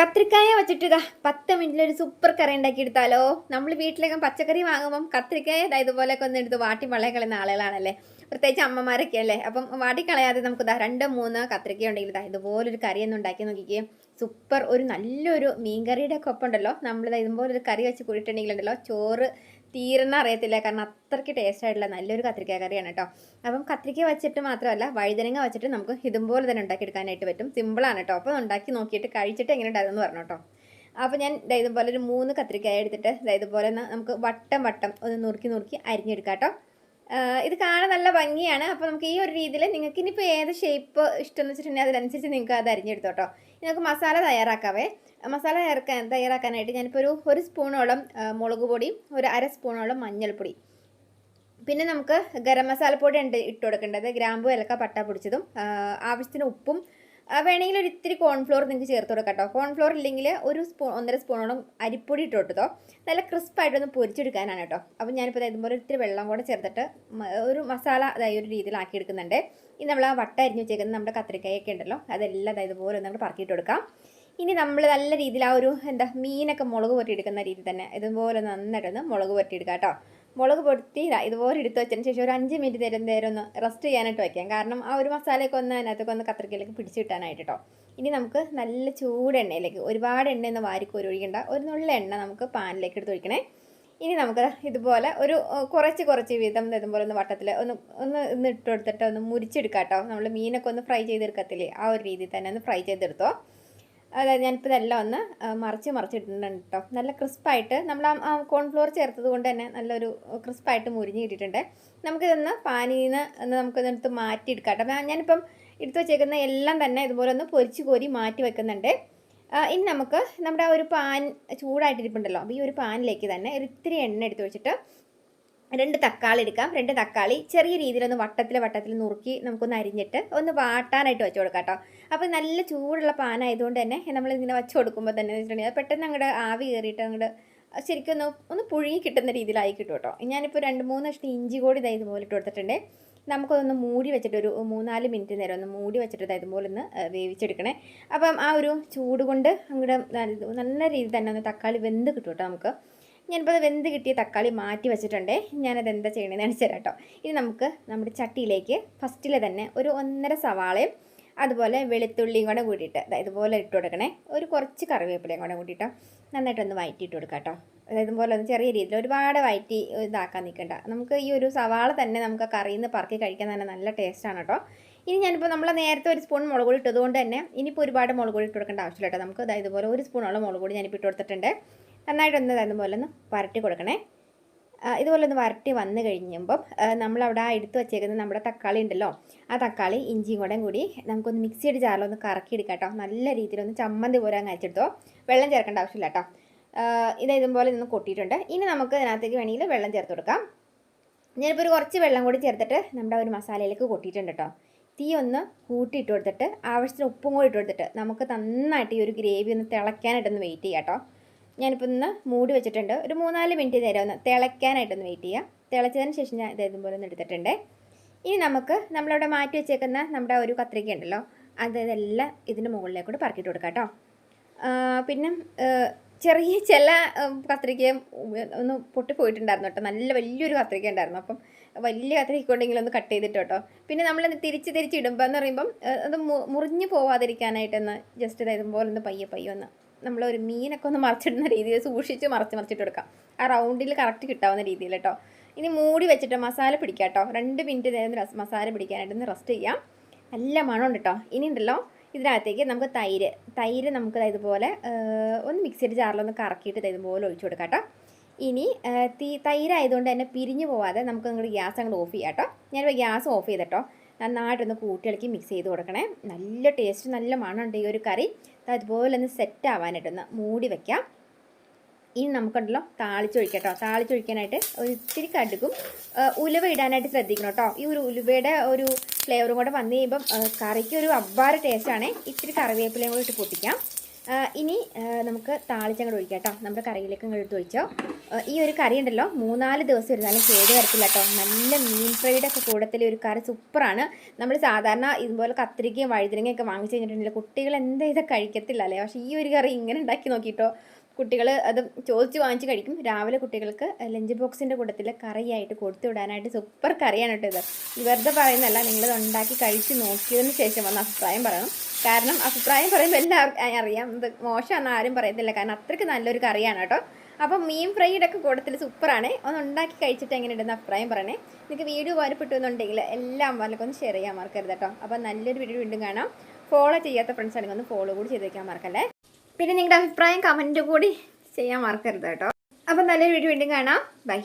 കത്രിക്കായ വെച്ചിട്ട് പത്ത് മിനിറ്റിൽ ഒരു സൂപ്പർ കറി ഉണ്ടാക്കി എടുത്താലോ നമ്മൾ വീട്ടിലൊക്കെ പച്ചക്കറി വാങ്ങുമ്പം കത്രിക്കായ ഇതാ ഇതുപോലെയൊക്കെ ഒന്ന് എടുത്ത് വാട്ടി വള്ളയെ കളയുന്ന ആളുകളാണല്ലേ? പ്രത്യേകിച്ച് അമ്മമാരൊക്കെ അല്ലേ? അപ്പം വാട്ടി കളയാതെ നമുക്ക് ഇതാ രണ്ട് മൂന്ന് കത്രിക്ക ഉണ്ടെങ്കിൽ ഇതാ ഇതുപോലൊരു കറി ഒന്ന് ഉണ്ടാക്കി നോക്കിക്കേ. സൂപ്പർ ഒരു നല്ലൊരു മീൻകറിയുടെ ഒക്കെ ഒപ്പം ഉണ്ടല്ലോ നമ്മളിതാ ഇതുപോലൊരു കറി വെച്ച് കൂടിയിട്ടുണ്ടെങ്കിൽ ഉണ്ടല്ലോ ചോറ് തീരെന്ന് അറിയത്തില്ല. കാരണം അത്രയ്ക്ക് ടേസ്റ്റ് ആയിട്ടുള്ള നല്ലൊരു കത്രിക്ക കറിയാണ് കേട്ടോ അപ്പം കത്രിക്ക വെച്ചിട്ട് മാത്രമല്ല വഴുതനങ്ങ വെച്ചിട്ട് നമുക്ക് ഇതുപോലെ തന്നെ ഉണ്ടാക്കിയെടുക്കാനായിട്ട് പറ്റും. സിമ്പിളാണ് കേട്ടോ അപ്പോൾ ഉണ്ടാക്കി നോക്കിയിട്ട് കഴിച്ചിട്ട് എങ്ങനെ ഉണ്ടായിരുന്നു പറഞ്ഞു കേട്ടോ അപ്പോൾ ഞാൻ ഇതുപോലെ ഒരു മൂന്ന് കത്രിക്കായ എടുത്തിട്ട് ഇതുപോലെ നമുക്ക് വട്ടം വട്ടം ഒന്ന് നുറുക്കി നുറുക്കി അരിഞ്ഞെടുക്കാം കേട്ടോ ഇത് കാണാൻ നല്ല ഭംഗിയാണ്. അപ്പോൾ നമുക്ക് ഈ ഒരു രീതിയിൽ നിങ്ങൾക്ക് ഇനിയിപ്പോൾ ഏത് ഷേപ്പ് ഇഷ്ടം എന്ന് വെച്ചിട്ടുണ്ടെങ്കിൽ അതിനനുസരിച്ച് നിങ്ങൾക്ക് അത് അരിഞ്ഞെടുത്തോട്ടോ. ഇനി നമുക്ക് മസാല തയ്യാറാക്കാവേ. മസാല തയ്യാറാക്കാൻ തയ്യാറാക്കാനായിട്ട് ഞാനിപ്പോൾ ഒരു ഒരു സ്പൂണോളം മുളക് പൊടിയും ഒരു അര സ്പൂണോളം മഞ്ഞൾപ്പൊടി. പിന്നെ നമുക്ക് ഗരം മസാലപ്പൊടി ഉണ്ട് ഇട്ട് കൊടുക്കേണ്ടത്. ഗ്രാമ്പു ഏലക്ക പട്ട പൊടിച്ചതും ആവശ്യത്തിന് ഉപ്പും വേണമെങ്കിൽ ഒരു ഇത്തിരി കോൺഫ്ലോർ നിങ്ങൾക്ക് ചേർത്ത് കൊടുക്കാം കേട്ടോ കോൺഫ്ലോർ ഇല്ലെങ്കിൽ ഒരു സ്പൂൺ ഒന്നര സ്പൂണോളം അരിപ്പൊടി ഇട്ട് കൊടുത്തോ. നല്ല ക്രിസ്പായിട്ടൊന്ന് പൊരിച്ചെടുക്കാനാണ് കേട്ടോ. അപ്പോൾ ഞാനിപ്പോൾ ഇതുപോലെ ഇത്തിരി വെള്ളം കൂടെ ചേർത്തിട്ട് ഒരു മസാല അതായത് ഒരു രീതിയിലാക്കി എടുക്കുന്നുണ്ട്. ഇനി നമ്മൾ ആ വട്ട അരിഞ്ഞ് വെച്ചേക്കുന്ന നമ്മുടെ കത്തിരിക്കായൊക്കെ ഉണ്ടല്ലോ അതെല്ലാം അതായത് ഇതുപോലെ ഒന്ന് നമ്മൾ പറക്കിയിട്ട് കൊടുക്കാം. ഇനി നമ്മൾ നല്ല രീതിയിൽ ആ ഒരു എന്താ മീനൊക്കെ മുളക് പൊട്ടിയെടുക്കുന്ന രീതി തന്നെ ഇതുപോലെ നന്നായിട്ടൊന്ന് മുളക് പൊട്ടിയെടുക്കാം കേട്ടോ. മുളക് പൊട്ടി ഇതാ ഇതുപോലെ എടുത്ത് വെച്ചതിന് ശേഷം ഒരു അഞ്ച് മിനിറ്റ് നേരം നേരം ഒന്ന് റെസ്റ്റ് ചെയ്യാനായിട്ട് വയ്ക്കാം കാരണം ആ ഒരു മസാലയൊക്കെ ഒന്ന് അതിനകത്തൊക്കെ ഒന്ന് കത്രിക്കയിലേക്ക് പിടിച്ച് കിട്ടാനായിട്ട് കേട്ടോ ഇനി നമുക്ക് നല്ല ചൂട് എണ്ണയിലേക്ക് ഒരുപാട് എണ്ണ ഒന്ന് വാരിക്കോരി ഒഴിക്കേണ്ട. ഒരു നുള്ള എണ്ണ നമുക്ക് പാനിലേക്ക് എടുത്ത് ഒഴിക്കണേ. ഇനി നമുക്ക് ഇതുപോലെ ഒരു കുറച്ച് കുറച്ച് വീതം ഇതുപോലെ ഒന്ന് വട്ടത്തിൽ ഒന്ന് ഒന്ന് ഒന്ന് ഇട്ട് കൊടുത്തിട്ട് ഒന്ന് മുരിച്ചെടുക്കാം കേട്ടോ നമ്മൾ മീനൊക്കെ ഒന്ന് ഫ്രൈ ചെയ്തെടുക്കത്തില്ലേ? ആ ഒരു രീതിയിൽ തന്നെ ഒന്ന് ഫ്രൈ ചെയ്തെടുത്തോ. അതായത് ഞാനിപ്പോൾ ഇതെല്ലാം ഒന്ന് മറിച്ച് മറിച്ചിട്ടുണ്ട് കേട്ടോ. നല്ല ക്രിസ്പായിട്ട് നമ്മൾ ആ കോൺഫ്ലോർ ചേർത്തത് കൊണ്ട് തന്നെ നല്ലൊരു ക്രിസ്പായിട്ട് മുരിഞ്ഞ് കിട്ടിയിട്ടുണ്ട്. നമുക്കിതൊന്ന് പാനിൽ നിന്ന് ഒന്ന് നമുക്കിതെടുത്ത് മാറ്റിയെടുക്കാം കേട്ടോ. ഞാനിപ്പം എടുത്ത് വെച്ചേക്കുന്ന എല്ലാം തന്നെ ഇതുപോലെ ഒന്ന് പൊരിച്ച് കോരി മാറ്റി വെക്കുന്നുണ്ട്. ഇനി നമുക്ക് നമ്മുടെ ആ ഒരു പാൻ ചൂടായിട്ടിരിപ്പുണ്ടല്ലോ അപ്പോൾ ഈ ഒരു പാനിലേക്ക് തന്നെ ഒരു ഇത്തിരി എണ്ണ എടുത്ത് വെച്ചിട്ട് രണ്ട് തക്കാളി എടുക്കാം. രണ്ട് തക്കാളി ചെറിയ രീതിയിലൊന്ന് വട്ടത്തിൽ വട്ടത്തിൽ നുറുക്കി നമുക്കൊന്ന് അരിഞ്ഞിട്ട് ഒന്ന് വാട്ടാനായിട്ട് വെച്ച് കൊടുക്കാം കേട്ടോ. അപ്പോൾ നല്ല ചൂടുള്ള പാനായതുകൊണ്ട് തന്നെ നമ്മൾ ഇങ്ങനെ വെച്ച് കൊടുക്കുമ്പോൾ തന്നെ വെച്ചിട്ടുണ്ടെങ്കിൽ പെട്ടെന്ന് അങ്ങോട്ട് ആവി കയറിയിട്ട് അങ്ങോട്ട് ശരിക്കും ഒന്ന് ഒന്ന് പുഴുങ്ങി കിട്ടുന്ന രീതിയിലായി കിട്ടും കേട്ടോ. ഞാനിപ്പോൾ രണ്ട് മൂന്ന് കഷ്ണം ഇഞ്ചി കൂടി ഇതായത് ഇതുപോലെ ഇട്ട് കൊടുത്തിട്ടുണ്ട്. നമുക്കൊന്ന് മൂടി വെച്ചിട്ട് ഒരു മൂന്നാൽ മിനിറ്റ് നേരം ഒന്ന് മൂടി വെച്ചിട്ട് ഇതായത് പോലെ ഒന്ന് വേവിച്ചെടുക്കണേ. അപ്പം ആ ഒരു ചൂട് കൊണ്ട് അങ്ങോട്ട് നല്ല രീതിയിൽ തന്നെ ഒന്ന് തക്കാളി വെന്ത് കിട്ടും കേട്ടോ നമുക്ക്. ഞാനിപ്പോൾ അത് വെന്ത് കിട്ടിയ തക്കാളി മാറ്റി വെച്ചിട്ടുണ്ട്. ഞാനത് എന്താ ചെയ്യണമെന്ന് കാണിച്ചു കേട്ടോ ഇനി നമുക്ക് നമ്മുടെ ചട്ടിയിലേക്ക് ഫസ്റ്റിൽ തന്നെ ഒരു ഒന്നര സവാളയും അതുപോലെ വെളുത്തുള്ളിയും കൂടെ കൂട്ടിയിട്ട് അതായത് ഇതുപോലെ ഇട്ട് കൊടുക്കണേ. ഒരു കുറച്ച് കറിവേപ്പിലയും കൂടെ കൂട്ടിയിട്ട് നന്നായിട്ടൊന്ന് വയറ്റിയിട്ട് കൊടുക്കാം കേട്ടോ അതായത് പോലെ ഒന്ന് ചെറിയ രീതിയിൽ ഒരുപാട് വയറ്റി ഇതാക്കാൻ നിൽക്കണ്ട നമുക്ക് ഈ ഒരു സവാള തന്നെ നമുക്ക് കറിയിൽ നിന്ന് പറക്കി കഴിക്കാൻ തന്നെ നല്ല ടേസ്റ്റാണ് കേട്ടോ ഇനി ഞാനിപ്പോൾ നമ്മൾ നേരത്തെ ഒരു സ്പൂൺ മുളക് പൊടി ഇട്ടതുകൊണ്ട് തന്നെ ഇനിയിപ്പോൾ ഒരുപാട് മുളക് പൊടി ഇട്ട് കൊടുക്കേണ്ട ആവശ്യമില്ല കേട്ടോ നമുക്ക് ദാ ഇതുപോലെ ഒരു സ്പൂണോളം മുളക് പൊടി ഞാനിപ്പോൾ ഇട്ട് കൊടുത്തിട്ടുണ്ട്. നന്നായിട്ടൊന്ന് പോലെ ഒന്ന് വരട്ടി കൊടുക്കണേ. ഇതുപോലെ ഒന്ന് വരട്ടി വന്ന് കഴിയുമ്പം നമ്മളവിടെ എടുത്ത് വെച്ചേക്കുന്ന നമ്മുടെ തക്കാളി ഉണ്ടല്ലോ ആ തക്കാളി ഇഞ്ചിയും കൂടെ കൂടി നമുക്കൊന്ന് മിക്സിയുടെ ജാറിലൊന്ന് കറക്കി എടുക്കാം കേട്ടോ. നല്ല രീതിയിലൊന്ന് ചമ്മന്തി പോലെ അങ്ങ് അയച്ചെടുത്തോ വെള്ളം ചേർക്കേണ്ട ആവശ്യമില്ല കേട്ടോ. ഇത് ഇതുപോലെ നിന്ന് കൊട്ടിയിട്ടുണ്ട്. ഇനി നമുക്ക് ഇതിനകത്തേക്ക് വേണമെങ്കിൽ വെള്ളം ചേർത്ത് കൊടുക്കാം. ഞാനിപ്പോൾ ഒരു കുറച്ച് വെള്ളം കൂടി ചേർത്തിട്ട് നമ്മുടെ ഒരു മസാലയിലേക്ക് കൊട്ടിയിട്ടുണ്ട് കേട്ടോ. തീ ഒന്ന് കൂട്ടിയിട്ട് കൊടുത്തിട്ട് ആവശ്യത്തിന് ഉപ്പും കൂടി ഇട്ട് കൊടുത്തിട്ട് നമുക്ക് നന്നായിട്ട് ഈ ഒരു ഗ്രേവി ഒന്ന് തിളയ്ക്കാനായിട്ടൊന്ന് വെയിറ്റ് ചെയ്യാം കേട്ടോ. ഞാനിപ്പോൾ ഒന്ന് മൂടി വെച്ചിട്ടുണ്ട്. ഒരു മൂന്നാൽ മിനിറ്റ് നേരം ഒന്ന് തിളയ്ക്കാനായിട്ടൊന്ന് വെയിറ്റ് ചെയ്യാം. തിളച്ചതിന് ശേഷം ഞാൻ ഇത് ഇതുപോലെ ഒന്ന് എടുത്തിട്ടുണ്ട്. ഇനി നമുക്ക് നമ്മളവിടെ മാറ്റി വെച്ചേക്കുന്ന നമ്മുടെ ഒരു കത്രിക ഉണ്ടല്ലോ അതെല്ലാം ഇതെല്ലാം ഇതിന്റെ മുകളിലേക്ക് കൂടെ പറക്കിയിട്ട് കൊടുക്കാം കേട്ടോ. പിന്നെ ചെറിയ ചില കത്രികയും ഒന്ന് പൊട്ടിപ്പോയിട്ടുണ്ടായിരുന്നു കേട്ടോ. നല്ല വലിയൊരു കത്രിക ഉണ്ടായിരുന്നു. അപ്പം വലിയ കത്രിക ഉണ്ടെങ്കിൽ ഒന്ന് കട്ട് ചെയ്തിട്ട് കേട്ടോ പിന്നെ നമ്മൾ തിരിച്ച് തിരിച്ച് ഇടുമ്പോൾ എന്ന് പറയുമ്പം അത് മുറിഞ്ഞു പോവാതിരിക്കാനായിട്ടൊന്ന് ജസ്റ്റ് ഇതേതും ഇതുപോലെ ഒന്ന് പയ്യെ പയ്യെ ഒന്ന് നമ്മളൊരു മീനൊക്കെ ഒന്ന് മറിച്ചിടുന്ന രീതിയിൽ സൂക്ഷിച്ച് മറിച്ച് മറിച്ചിട്ട് കൊടുക്കാം. ആ റൗണ്ടിൽ കറക്റ്റ് കിട്ടാവുന്ന രീതിയിൽ കേട്ടോ ഇനി മൂടി വെച്ചിട്ട് മസാല പിടിക്കാം കേട്ടോ രണ്ട് മിനിറ്റ് നേരം മസാല പിടിക്കാനായിട്ട് ഒന്ന് റെസ്റ്റ് ചെയ്യാം. നല്ല മണമുണ്ട് കേട്ടോ ഇനി ഉണ്ടല്ലോ ഇതിനകത്തേക്ക് നമുക്ക് തൈര് തൈര് നമുക്ക് ഇതുപോലെ ഒന്ന് മിക്സിയുടെ ജാറിലൊന്ന് കറക്കിയിട്ട് ഇതുപോലെ ഒഴിച്ചു കൊടുക്കാം കേട്ടോ ഇനി തൈരായതുകൊണ്ട് തന്നെ പിരിഞ്ഞു പോവാതെ നമുക്ക് നിങ്ങളുടെ ഗ്യാസ് അങ്ങോട്ട് ഓഫ് ചെയ്യാം കേട്ടോ ഞാനിപ്പോൾ ഗ്യാസ് ഓഫ് ചെയ്തിട്ടോ. നന്നായിട്ടൊന്ന് കൂട്ടിയിളക്കി മിക്സ് ചെയ്ത് കൊടുക്കണേ. നല്ല ടേസ്റ്റ് നല്ല മണമുണ്ട് ഈ ഒരു കറി. അതുപോലെ ഒന്ന് സെറ്റ് ആവാനായിട്ടൊന്ന് മൂടി വെക്കാം. ഇനി നമുക്കുണ്ടല്ലോ താളിച്ചൊഴിക്കാം കേട്ടോ താളിച്ചൊഴിക്കാനായിട്ട് ഇത്തിരി കടുകും ആ, ഉലുവ ഇടാനായിട്ട് ശ്രദ്ധിക്കണം കേട്ടോ ഈ ഒരു ഉലുവയുടെ ഒരു ഫ്ലേവറും കൂടെ വന്നു കഴിയുമ്പം കറിക്ക് ഒരു അബ്ബാറ് ടേസ്റ്റാണ് ഇത്തിരി കറിവേപ്പിലയും കൂടി ഇട്ട് പൊട്ടിക്കാം. ഇനി നമുക്ക് താളിച്ചങ്ങൾ ഒഴിക്കാം കേട്ടോ നമ്മുടെ കറിയിലേക്ക് എടുത്ത് ഒഴിച്ചോ. ഈ ഒരു കറി ഉണ്ടല്ലോ മൂന്നാൽ ദിവസം ഇരുന്നാലും കേട് വരത്തില്ല കേട്ടോ. നല്ല മീൻ ഫ്രൈഡ് ഒക്കെ കൂടത്തിൽ ഒരു കറി സൂപ്പറാണ്. നമ്മൾ സാധാരണ ഇതുപോലെ കത്തിരിക്കയും വഴുതിരിങ്ങയും ഒക്കെ വാങ്ങിച്ചു കഴിഞ്ഞിട്ടുണ്ടെങ്കിൽ കുട്ടികൾ എന്താ ഇതൊക്കെ കഴിക്കത്തില്ല അല്ലേ? പക്ഷേ ഈ ഒരു കറി ഇങ്ങനെ ഉണ്ടാക്കി നോക്കിയിട്ടോ കുട്ടികൾ അത് ചോദിച്ച് വാങ്ങിച്ച് കഴിക്കും. രാവിലെ കുട്ടികൾക്ക് ലഞ്ച് ബോക്സിന്റെ കൂട്ടത്തിൽ കറിയായിട്ട് കൊടുത്തു വിടാനായിട്ട് സൂപ്പർ കറിയാണ് കേട്ടോ ഇത്. വെറുതെ പറയുന്നതല്ല നിങ്ങളിത് ഉണ്ടാക്കി കഴിച്ച് നോക്കിയതിന് ശേഷം വന്ന അഭിപ്രായം പറയണം. കാരണം അഭിപ്രായം പറയുമ്പോൾ എല്ലാവർക്കും അറിയാം. ഇത് മോശമാണെന്ന് ആരും പറയത്തില്ല. കാരണം അത്രയ്ക്ക് നല്ലൊരു കറിയാണ് കേട്ടോ. അപ്പം മീൻ ഫ്രൈയുടെ ഒക്കെ കൂട്ടത്തിൽ സൂപ്പറാണ്. ഒന്ന് ഉണ്ടാക്കി കഴിച്ചിട്ട് എങ്ങനെ ഉണ്ടെന്ന് അഭിപ്രായം പറയണേ. നിങ്ങൾക്ക് വീഡിയോ ഉപകാരപ്പെട്ടു എല്ലാം വല്ലതും ഒന്ന് ഷെയർ ചെയ്യാൻ മറക്കരുത് കേട്ടോ. അപ്പം നല്ലൊരു വീഡിയോ വീണ്ടും കാണാം. ഫോളോ ചെയ്യാത്ത ഫ്രണ്ട്സ് ആണെങ്കിൽ ഒന്ന് ഫോളോ കൂടി ചെയ്ത് വയ്ക്കാൻ മറക്കല്ലേ? പിന്നെ നിങ്ങളുടെ അഭിപ്രായം കമന്റ് കൂടി ചെയ്യാൻ മറക്കരുത് കേട്ടോ. അപ്പം നല്ലൊരു വീഡിയോ വീണ്ടും കാണാം. ബൈ